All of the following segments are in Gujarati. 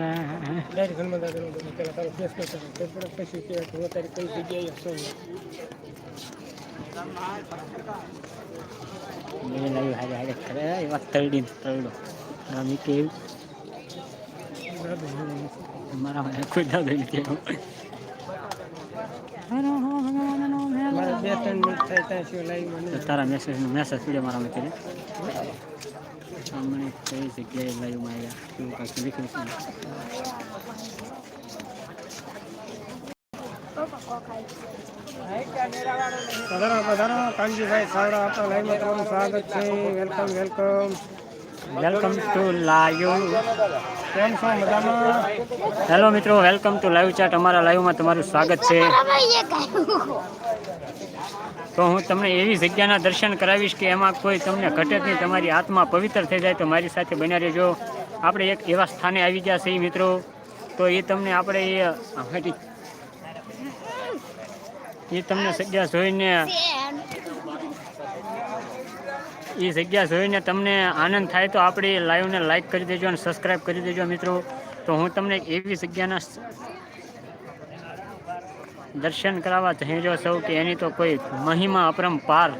ડાયરેક્ટ હનુમાન દાદાનું બધું પેલા તારો ફેસ કરતો તો પણ પછી કે હું અત્યારે કઈ જગ્યાએ છું મેં લાવ્યું હારે હારે ખરે એવા તરડી તરડો કે મારા કોઈ દાદા નથી મારે બે ત્રણ મિનિટ થાય ત્યાં સિવાય લાઈવ તો મને તારા મેસેજ મેસેજ પીડે મારા મિત્ર અમને કઈ જગ્યાએ લાઈવમાં આવ્યા એવું કાંઈક લખ્યું છે? કાનજીભાઈ સાવડા આપણા લાઈવમાં તમારું સ્વાગત છે welcome welcome welcome to live hello મિત્રો વેલકમ ટુ લાઈવ ચાટ અમારા લાઈવમાં તમારું સ્વાગત છે. તો હું તમને એવી જગ્યાના દર્શન કરાવીશ કે એમાં કોઈ તમને ઘટે નહીં, તમારી આત્મા પવિત્ર થઈ જાય તો મારી સાથે બન્યા રહેજો. આપણે એક એવા સ્થાને આવી ગયા છીએ મિત્રો. તો એ તમને આપણે એ. એ તમને જગ્યા જોઈને એ જગ્યા જોઈને તમને આનંદ થાય તો આપણી લાઈવને લાઈક કરી દેજો અને સબસ્ક્રાઈબ કરી દેજો મિત્રો. તો હું તમને એવી જગ્યાના દર્શન કરાવવા જઈ છું કે એની તો કોઈ મહિમા અપરંપાર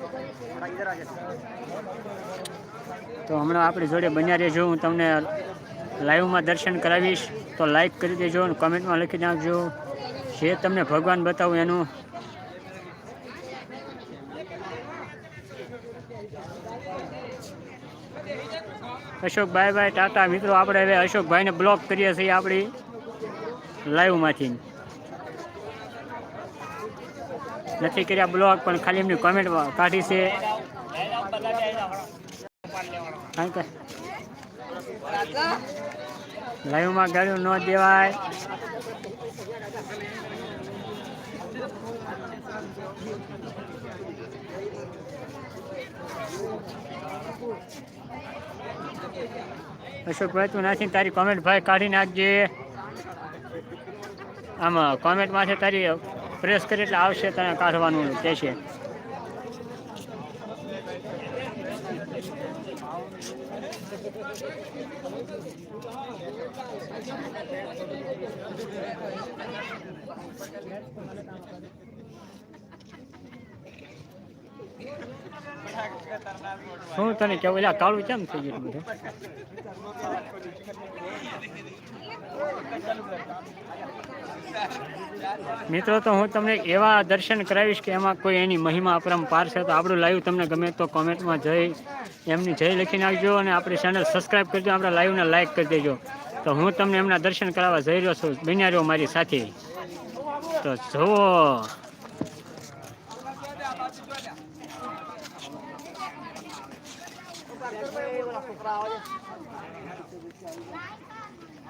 તો હમણાં આપણી જોડે બન્યા રહેજો. હું તમને લાઈવમાં દર્શન કરાવીશ. તો લાઈક કરી દેજો અને કોમેન્ટમાં લખી નાખજો. જે તમને ભગવાન બતાવું એનું અશોક ભાઈ ટાટા. મિત્રો આપણે હવે અશોકભાઈને બ્લોક કરીએ છીએ આપણી લાઈવમાંથી નથી કર્યા બ્લોક પણ ખાલી એમની કોમેન્ટ કાઢી છે. લાઈવમાં ગાડીઓ ન દેવાય. અશોકભાઈ તું નાખીને તારી કોમેન્ટ ભાઈ કાઢી નાખજે. આમાં કોમેન્ટમાં છે તારી પ્રેસ કરી એટલે આવશે તને કાઢવાનું, કે છે. શું તને કેવું? એટલે કાળું કેમ થઈ ગયું બધું? મિત્રો, તો હું તમને એવા દર્શન કરાવીશ કે એમાં કોઈ એની મહિમા અપરંપાર છે. તો આપણું લાઈવ તમને ગમે તો કોમેન્ટમાં જય એમની જય લખી નાખજો અને આપણી ચેનલ સબસ્ક્રાઈબ કરજો, આપણા લાઈવને લાઈક કરી દેજો. તો હું તમને એમના દર્શન કરાવવા જઈ રહ્યો છું. બન્યા રહ્યો મારી સાથે. તો જુઓ.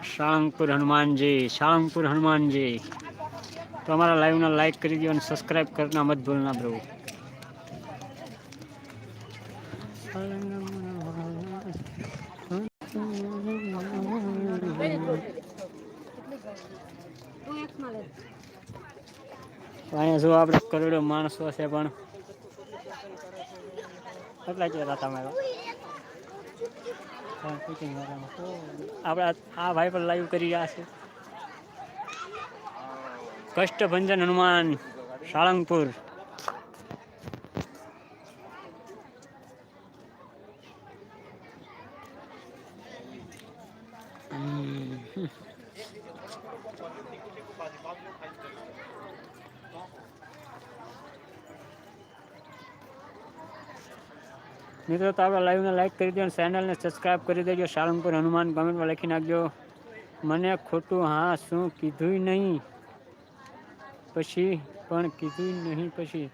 સાળંગપુર હનુમાનજી સાળંગપુર હનુમાનજી તો અમારા લાઈવને લાઈક કરી દો અને સબસ્ક્રાઈબ કરના મત ભૂલના બ્રો અહીંયા જો આપણે કરોડો માણસો છે પણ. કેટલા ચહેરા તમારા આપણે આ ભાઈ પણ લાઈવ કરી રહ્યા છે. કષ્ટભંજન હનુમાન સાળંગપુર. મિત્રો, તો આપણે લાઈવને લાઈક કરી દો અને ચેનલને સબસ્ક્રાઈબ કરી દેજો. સાળંગપુર હનુમાન કમેન્ટમાં લખી નાખજો. મને ખોટું હા શું કીધું નહીં. પછી, પણ કીધું નહીં પછી.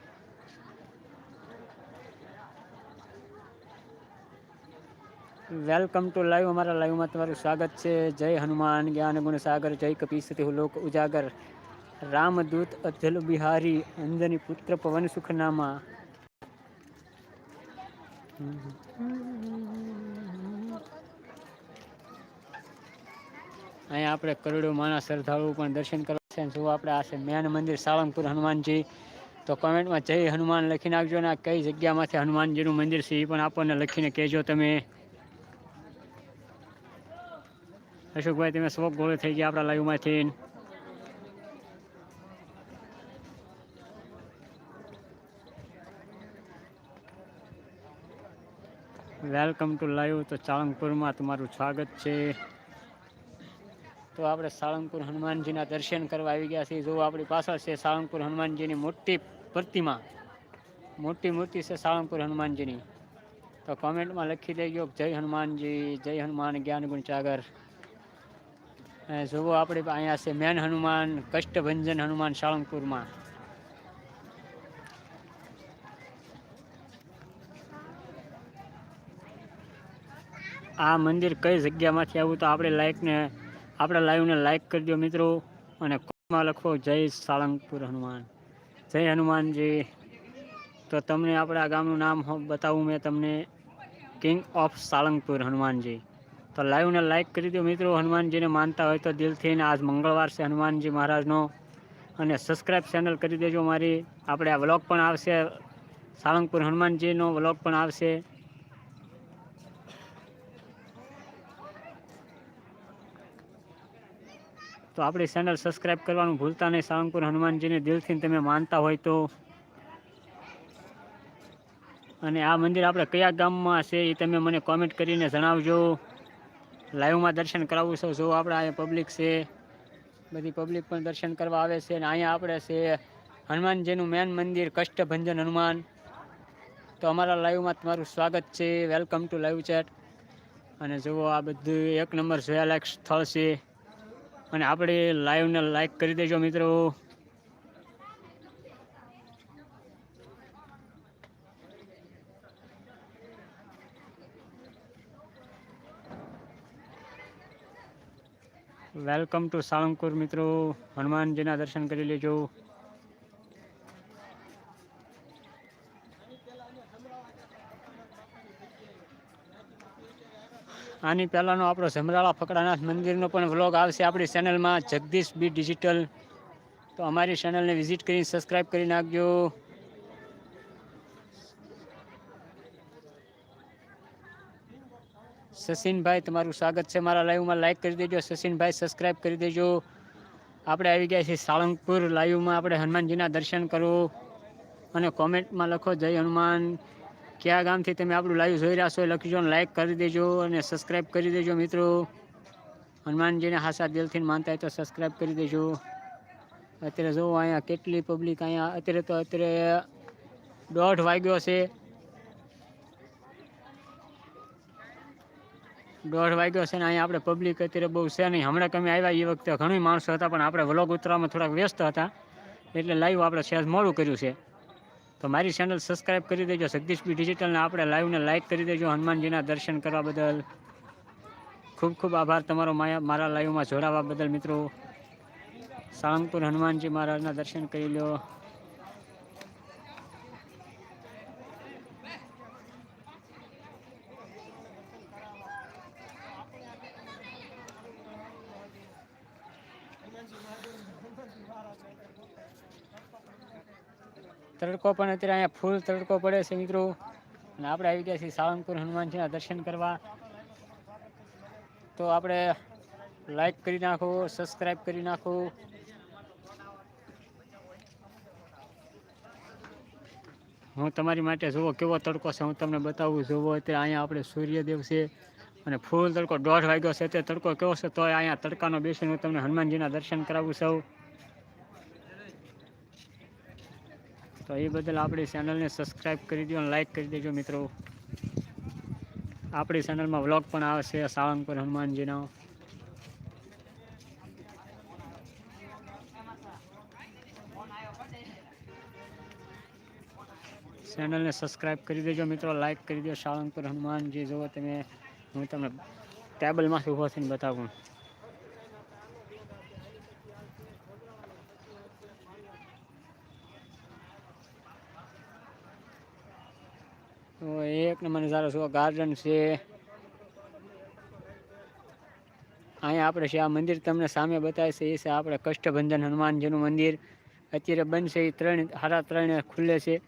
વેલકમ ટુ લાઈવ અમારા લાઈવમાં તમારું સ્વાગત છે. જય હનુમાન, જ્ઞાન, ગુણ સાગર, જય કપીસતી લોક ઉજાગર. રામદૂત અજલ બિહારી, અંજની પુત્ર પવન સુખનામા. અહીંયા આપણે કરોડો માના શ્રદ્ધાળુ પણ દર્શન કરવા છે જો આપણે આ છે મેન મંદિર સાળંગપુર હનુમાનજી. તો કોમેન્ટમાં જય હનુમાન લખી નાખજો ને કઈ જગ્યામાંથી હનુમાનજીનું મંદિર છે એ પણ આપણને લખીને કહેજો તમે. અશોકભાઈ, તમે શોખ ગોળે થઈ ગયા આપણા લાઈવમાંથી વેલકમ ટુ લાઈવ. તો સાળંગપુરમાં તમારું સ્વાગત છે. તો આપણે સાળંગપુર હનુમાનજીના દર્શન કરવા આવી ગયા છીએ. જો આપણી પાછળ છે સાળંગપુર હનુમાનજીની મોટી પ્રતિમા. મોટી મૂર્તિ છે સાળંગપુર હનુમાનજીની. તો કોમેન્ટમાં લખી દેજો ગયો જય હનુમાનજી, જય હનુમાન જ્ઞાન ગુણ સાગર. જુઓ આપણે અહીંયા છે મેન હનુમાન, કષ્ટભંજન હનુમાન સાળંગપુરમાં. આ મંદિર કઈ જગ્યામાંથી આવ્યું તો આપણે લાઈકને આપણા લાઈવને લાઈક કરી દો મિત્રો. અને કોમેન્ટમાં લખો, જય સાળંગપુર હનુમાન. જય હનુમાનજી. તો તમને આપણા ગામનું નામ બતાવું મેં તમને. King of Salangpur Hanumanji. તો લાઈવને લાઈક કરી દો મિત્રો. હનુમાનજીને માનતા હોય તો દિલથી આજ મંગળવાર છે હનુમાનજી મહારાજનો. અને સબસ્ક્રાઈબ ચેનલ કરી દેજો મારી. આપણે આ વ્લોગ પણ આવશે. સાળંગપુર હનુમાનજીનો વ્લોગ પણ આવશે. તો આપણી ચેનલ સબસ્ક્રાઈબ કરવાનું ભૂલતા નહીં. સાળંગપુર હનુમાનજીને દિલથી તમે માનતા હોય તો. અને આ મંદિર આપણે કયા ગામમાં છે એ તમે મને કોમેન્ટ કરીને જણાવજો. લાઈવમાં દર્શન કરાવવું છો. જો આપણે અહીંયા પબ્લિક છે, બધી પબ્લિક પણ દર્શન કરવા આવે છે અને અહીંયા આપણે છે હનુમાનજીનું મેન મંદિર, કષ્ટભંજન હનુમાન. તો અમારા લાઈવમાં તમારું સ્વાગત છે. વેલકમ ટુ લાઈવ ચેટ અને જુઓ આ બધું એક નંબર જોયાલાયક સ્થળ છે. અને આપણે લાઈવને લાઈક કરી દેજો મિત્રો. વેલકમ ટુ સાળંગપુર મિત્રો. હનુમાનજીના દર્શન કરી લેજો. આની પહેલાંનો આપણો સમરાળા ફકડાનાથ મંદિરનો પણ વ્લોગ આવશે આપણી ચેનલમાં જગદીશ બી ડિજિટલ તો અમારી ચેનલને વિઝિટ કરીને સબસ્ક્રાઈબ કરી નાખજો. સચિનભાઈ તમારું સ્વાગત છે. મારા લાઈવમાં લાઈક કરી દેજો. સચિનભાઈ સબસ્ક્રાઈબ કરી દેજો. આપણે આવી ગયા છીએ સાળંગપુર લાઈવમાં આપણે હનુમાનજીના દર્શન કરો. અને કોમેન્ટમાં લખો, જય હનુમાન. કયા ગામથી તમે આપણું લાઈવ જોઈ રહ્યા છો એ લખજો અને લાઇક કરી દેજો અને સબસ્ક્રાઈબ કરી દેજો મિત્રો. હનુમાનજીને હાસા દિલથી માનતા હોય તો સબસ્ક્રાઈબ કરી દેજો. અત્યારે જો અહીંયા કેટલી પબ્લિક અહીંયા, અત્યારે તો અત્યારે દોઢ વાગ્યો છે. દોઢ વાગ્યો છે ને અહીંયા આપણે પબ્લિક અત્યારે બહુ છે નહીં. હમણાં કમે આવ્યા એ વખતે ઘણી માણસો હતા પણ આપણે વ્લોગ ઉતરવામાં થોડાક વ્યસ્ત હતા. એટલે લાઈવ આપણે સહેજ મોડું કર્યું છે. તો મારી ચેનલ સબસ્ક્રાઈબ કરી દેજો. જગદીશ બી ડિજિટલને આપણે લાઈવને લાઈક કરી દેજો. હનુમાનજીના દર્શન કરવા બદલ ખૂબ ખૂબ આભાર તમારો માયા મારા લાઈવમાં જોડાવા બદલ મિત્રો. સાળંગપુર હનુમાનજી મહારાજના દર્શન કરી લો તડકો પણ અત્યારે અહીંયા ફૂલ તડકો પડે છે મિત્રો. અને આપણે આવી ગયા છીએ સાળંગપુર હનુમાનજીના દર્શન કરવા. તો આપણે લાઈક કરી નાખો સબસ્ક્રાઈબ કરી નાખો. હું તમારી માટે જુઓ કેવો તડકો છે, હું તમને બતાવું, જુઓ અત્યારે અહીંયા આપણે સૂર્યદેવ છે અને ફૂલ તડકો દોઢ વાગ્યો છે. તે તડકો કેવો છે તો અહીંયા તડકાનો બેસીને હું તમને હનુમાનજીના દર્શન કરાવું સૌ તો એ બદલ આપણી ચેનલને સબસ્ક્રાઈબ કરી દો અને લાઈક કરી દેજો મિત્રો. આપણી ચેનલમાં વ્લોગ પણ આવશે સાળંગપુર હનુમાનજીનો. ચેનલને સબસ્ક્રાઈબ કરી દેજો મિત્રો લાઈક કરી દો, સાળંગપુર હનુમાનજી, જુઓ તમે. હું તમને ટેબલમાંથી ઊભો થઈને બતાવું તો એક નંબરની સારો શું ગાર્ડન છે. અહીંયા આપણે છે, આ મંદિર તમને સામે બતાવે એ છે આપણે કષ્ટભંજન હનુમાનજીનું મંદિર. અત્યારે બંધ છે, એ ત્રણ, સાડા ત્રણ ખુલ્લે છે.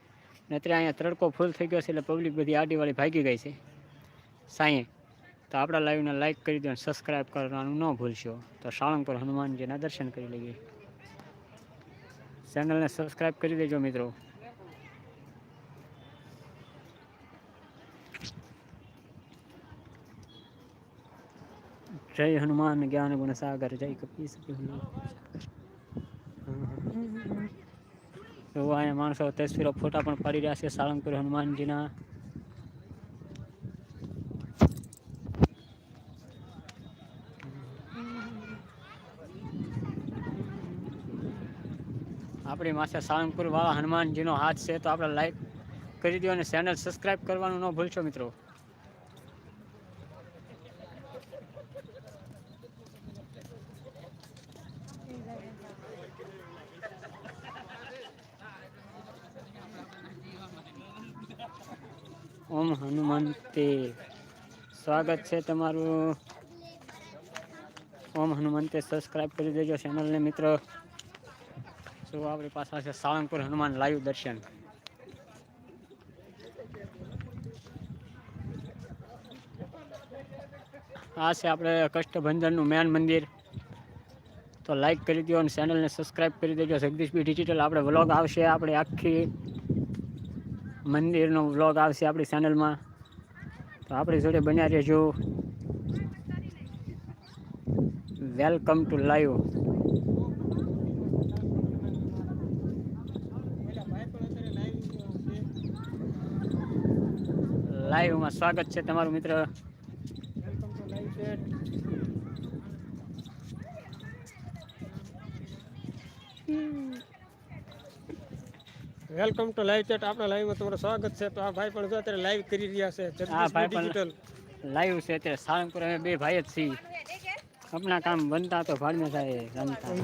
ને અત્યારે અહીંયા તડકો ફૂલ થઈ ગયો છે, એટલે પબ્લિક બધી આડીવાળી ભાગી ગઈ છે. સાંયે તો આપણા લાઈવને લાઈક કરી દો સબસ્ક્રાઈબ કરવાનું ન ભૂલશો. તો સાળંગપુર હનુમાનજીના દર્શન કરી લઈએ. ચેનલને સબસ્ક્રાઈબ કરી દેજો મિત્રો. જય હનુમાન જ્ઞાન ગુણ સાગર જય કપીસ તો અહીંયા માણસો તસવીરો ફોટા પણ પાડી રહ્યા છે સાળંગપુર હનુમાનજીના આપણી માસે સાળંગપુર વાળા હનુમાનજીનો હાથ છે, તો આપણે લાઈક કરી દો અને ચેનલ સબસ્ક્રાઈબ કરવાનું ન ભૂલશો મિત્રો. ઓમ હનુમંતે. સ્વાગત છે તમારું. ઓમ હનુમંતે સબસ્ક્રાઈબ કરી દેજો ચેનલને મિત્રો. શું આપણી પાસે છે સાળંગપુર હનુમાન લાઈવ દર્શન. આ છે આપણે કષ્ટભંજનનું મેન મંદિર. તો લાઈક કરી દો અને ચેનલને સબસ્ક્રાઈબ કરી દેજો. જગદીશભાઈ ડિજિટલ આપણે વ્લોગ આવશે, આપણે આખી મંદિરનો વ્લોગ આવશે આપણી ચેનલમાં તો આપણી જોડે બન્યા રહેજો. વેલકમ ટુ લાઈવ લાઈવમાં સ્વાગત છે તમારું મિત્ર. Welcome welcome to live chat. આપણા લાઈવમાં તમારું સ્વાગત છે. તો આ ભાઈ પણ જો અત્યારે લાઈવ કરી રહ્યા છે. હા, ભાઈ ડિજિટલ લાઈવ છે અત્યારે. સાળંગપુર અમે બે ભાઈ જ છીએ. આપણા કામ બનતા તો ભાડમાં થાય રમતા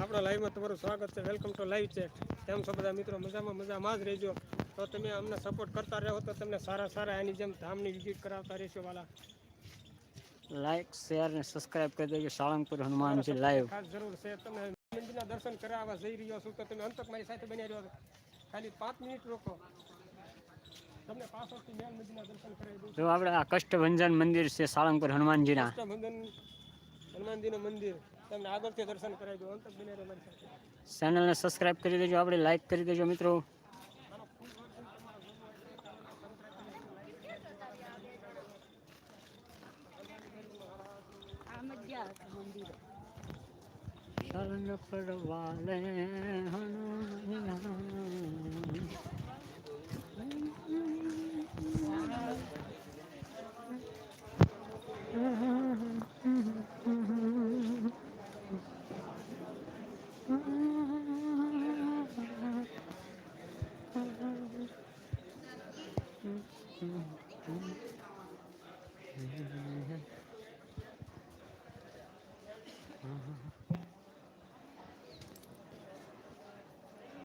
આપણા લાઈવમાં તમારું સ્વાગત છે. Welcome to live chat. કેમ છો બધા મિત્રો? મજામાં મજામાં જ રહેજો. તો તમે અમને સપોર્ટ કરતા રહો તો તમને સારા સારા એની જેમ ધામની વિઝિટ કરાવતા રહેશો વાલા. લાઈક શેર ને સબસ્ક્રાઇબ કરી દેજો. સાળંગપુર હનુમાનજી લાઈવ જરૂર છે. તમે મંદિરના દર્શન કરાવવા જઈ રહ્યો છું તો તમે અંતક મારી સાથે બન્યા રહ્યો ખાલી પાંચ મિનિટ રોકો. તમને પાછળથી મંદિરના દર્શન કરાવી દઉં જો આપણે આ કષ્ટભંજન મંદિર છે સાળંગપુર હનુમાનજીના. કૃષ્ણ હનુમાનજીનું મંદિર. તમને આગળથી દર્શન કરાવી દઉં. અંતક બન્યા રહ્યો મારી સાથે. ચેનલને સબસ્ક્રાઇબ કરી દેજો આપણે લાઈક કરી દેજો મિત્રો. શરણ પડવાલે હનુમાન.